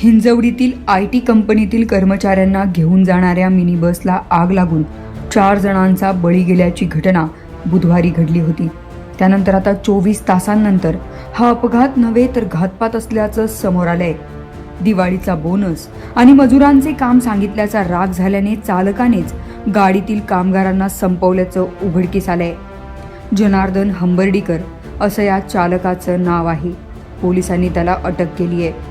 हिंजवडीतील I T कंपनीतील कर्मचाऱ्यांना घेऊन जाणाऱ्या मिनी बसला आग लागून चार जणांचा बळी गेल्याची घटना बुधवारी घडली होती. त्यानंतर आता चोवीस तासांनंतर हा अपघात नव्हे तर घातपात असल्याचं समोर आलंय. दिवाळीचा बोनस आणि मजुरांचे काम सांगितल्याचा राग झाल्याने चालकानेच गाडीतील कामगारांना संपवल्याचं उघडकीस आलंय. जनार्दन हंबर्डीकर असं या चालकाचं नाव आहे. पोलिसांनी त्याला अटक केली आहे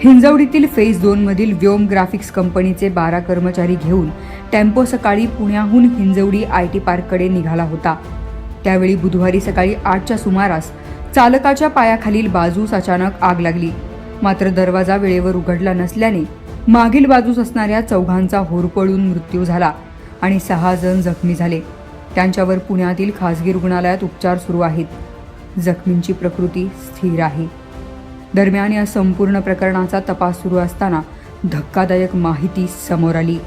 हिंजवडीतील फेज दोनमधील व्योम ग्राफिक्स कंपनीचे बारा कर्मचारी घेऊन टेम्पो सकाळी पुण्याहून हिंजवडी आय टी पार्ककडे निघाला होता. त्यावेळी बुधवारी सकाळी आठच्या सुमारास चालकाच्या पायाखालील बाजूस अचानक आग लागली. मात्र दरवाजा वेळेवर उघडला नसल्याने मागील बाजूस असणाऱ्या चौघांचा होरपळून मृत्यू झाला आणि सहा जण जखमी झाले. त्यांच्यावर पुण्यातील खासगी रुग्णालयात उपचार सुरू आहेत. जखमींची प्रकृती स्थिर आहे. दरम्यान या संपूर्ण प्रकरणाचा तपास सुरू असताना धक्कादायक माहिती समोर आली.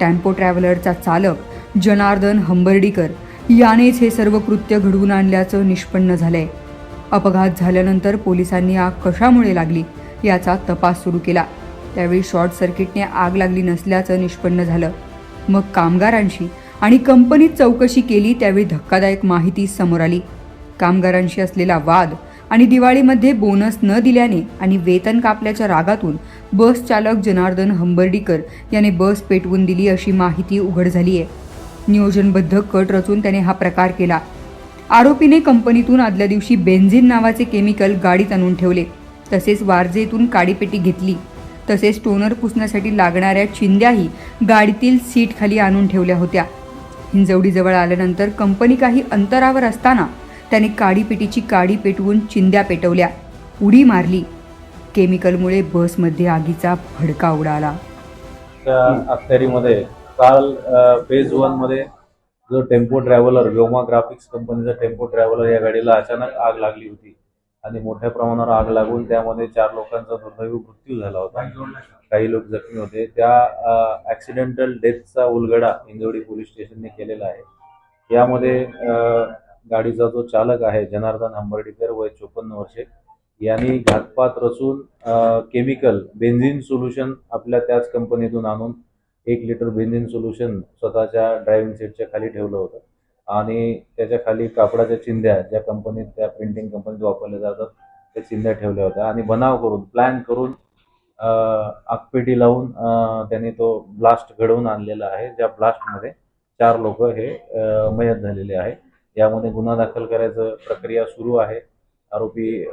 टेम्पो ट्रॅव्हलरचा चालक जनार्दन हंबर्डीकर यानेच हे सर्व कृत्य घडवून आणल्याचं निष्पन्न झालंय. अपघात झाल्यानंतर पोलिसांनी आग कशामुळे लागली याचा तपास सुरू केला. त्यावेळी शॉर्ट सर्किटने आग लागली नसल्याचं निष्पन्न झालं. मग कामगारांशी आणि कंपनीत चौकशी केली त्यावेळी धक्कादायक माहिती समोर आली. कामगारांशी असलेला वाद आणि दिवाळीमध्ये बोनस न दिल्याने आणि वेतन कापल्याच्या रागातून बस चालक जनार्दन हंबर्डीकर याने बस पेटवून दिली अशी माहिती उघड झाली आहे नियोजनबद्ध कट रचून त्याने हा प्रकार केला. आरोपीने कंपनीतून आदल्या दिवशी बेन्झिन नावाचे केमिकल गाडीत आणून ठेवले. तसेच वारजेतून काडीपेटी घेतली. तसेच टोनर पुसण्यासाठी लागणाऱ्या चिंद्याही गाडीतील सीट खाली आणून ठेवल्या होत्या. हिंजवडीजवळ आल्यानंतर कंपनी काही अंतरावर असताना त्याने काडीपेटीची काडी पेटवून चिंध्या पेटवल्या. उडी मारली. केमिकलमुळे बसमध्ये आगीचा भडका उडाला. त्या अखत्यारीमध्ये काल फेज वनमध्ये जो टेम्पो ट्रॅव्हलर व्योमा ग्राफिक्स कंपनीचा टेम्पो ट्रॅव्हलर या गाडीला अचानक आग लागली होती. आणि मोठ्या प्रमाणावर आग लागून त्यामध्ये चार लोकांचा दुर्दैवी मृत्यू झाला होता. काही लोक जखमी होते. त्या ऍक्सिडेंटल डेथचा उलगडा इंजोडी पोलीस स्टेशनने केलेला आहे. यामध्ये गाडीचा जो चालक आहे जनार्दन हंबर्डीकर वय चोपन्न वर्षे यांनी घातपात रचून केमिकल बेन्झिन सोल्युशन आपल्या त्याच कंपनीतून आणून एक लिटर बेन्झिन सोल्युशन स्वतःच्या ड्रायव्हिंग सीटच्या खाली ठेवलं होतं. आणि त्याच्याखाली कापडाच्या चिंध्या ज्या कंपनीत त्या प्रिंटिंग कंपनीत वापरल्या जातात त्या चिंध्या ठेवल्या होत्या. आणि बनाव करून प्लॅन करून आगपेटी लावून त्यांनी तो ब्लास्ट घडवून आणलेला आहे ज्या ब्लास्टमध्ये चार लोक हे मयत झालेले आहे. यामध्ये गुन्हा दाखल करायचं प्रक्रिया सुरू आहे. आरोपी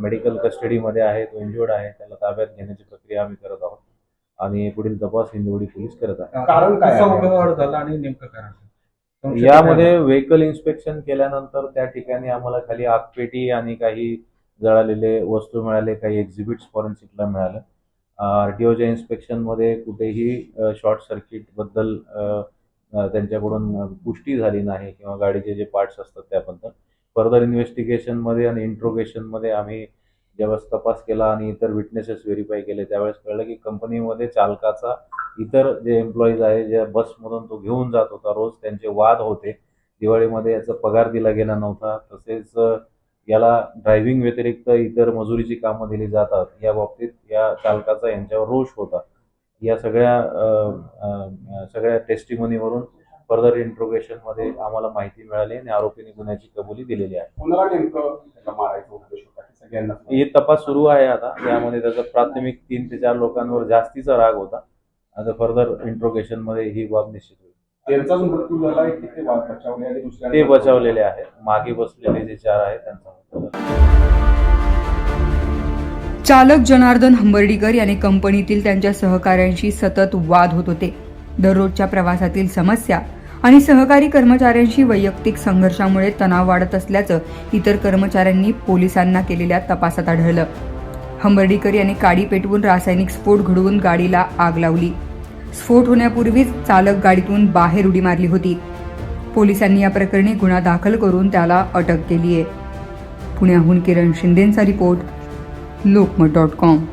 मेडिकल कस्टडीमध्ये आहे. तो इंजुर्ड आहे. त्याला ताब्यात घेण्याची प्रक्रिया आम्ही करत आहोत. आणि पुढील तपास हिंदवडी पोलीस करत आहे. कारण काय झाला आणि नेमकं कारण? यामध्ये व्हेकल इन्स्पेक्शन केल्यानंतर त्या ठिकाणी आम्हाला खाली आगपेटी आणि काही जळालेले वस्तू मिळाले काही एक्झिबिट्स फॉरेन्सिकला मिळालं. आरटीओच्या इन्स्पेक्शनमध्ये कुठेही शॉर्ट सर्किटबद्दल त्यांच्याकडून पुष्टी झाली नाही किंवा गाडीचे जे पार्ट्स असतात त्याबद्दल. फर्दर इन्व्हेस्टिगेशनमध्ये आणि इंट्रोगेशनमध्ये आम्ही ज्यावेळेस तपास केला आणि इतर विटनेसेस व्हेरीफाय केले त्यावेळेस कळलं की कंपनीमध्ये चालकाचा इतर जे एम्प्लॉईज आहे ज्या बसमधून तो घेऊन जात होता रोज त्यांचे वाद होते. दिवाळीमध्ये याचा पगार दिला गेला नव्हता. तसेच याला ड्रायव्हिंग व्यतिरिक्त इतर मजुरीची कामं दिली जातात. या बाबतीत या चालकाचा यांच्यावर रोष होता. या सगळ्या सगळ्या टेस्टिमोनीवरून फर्दर इंट्रोगेशनमध्ये आम्हाला माहिती मिळाली आणि आरोपीने गुन्ह्याची कबुली दिलेली आहे. कुणाला नेमकं त्याला मारायचं उद्देश होता? की सगळ्यांना हे तपास सुरू आहे आता. यामध्ये त्याचा प्राथमिक तीन ते चार लोकांवर जास्तीचा राग होता. आता फर्दर इंट्रोगेशनमध्ये ही बाब निश्चित होईल. त्यांचाच मृत्यू झालाय की ते बचावलेले आहे मागे बसलेले जे चार आहेत त्यांचा मृत्यू झाला. चालक जनार्दन हंबर्डीकर याने कंपनीतील त्यांच्या सहकाऱ्यांशी सतत वाद होत होते. दररोजच्या प्रवासातील समस्या आणि सहकारी कर्मचाऱ्यांशी वैयक्तिक संघर्षामुळे तणाव वाढत असल्याचं इतर कर्मचाऱ्यांनी पोलिसांना केलेल्या तपासात आढळलं. हंबर्डीकर यांनी काडी पेटवून रासायनिक स्फोट घडवून गाडीला आग लावली. स्फोट होण्यापूर्वीच चालक गाडीतून बाहेर उडी मारली होती. पोलिसांनी या प्रकरणी गुन्हा दाखल करून त्याला अटक केली आहे पुण्याहून किरण शिंदेंचा रिपोर्ट लोकमत डॉट कॉम.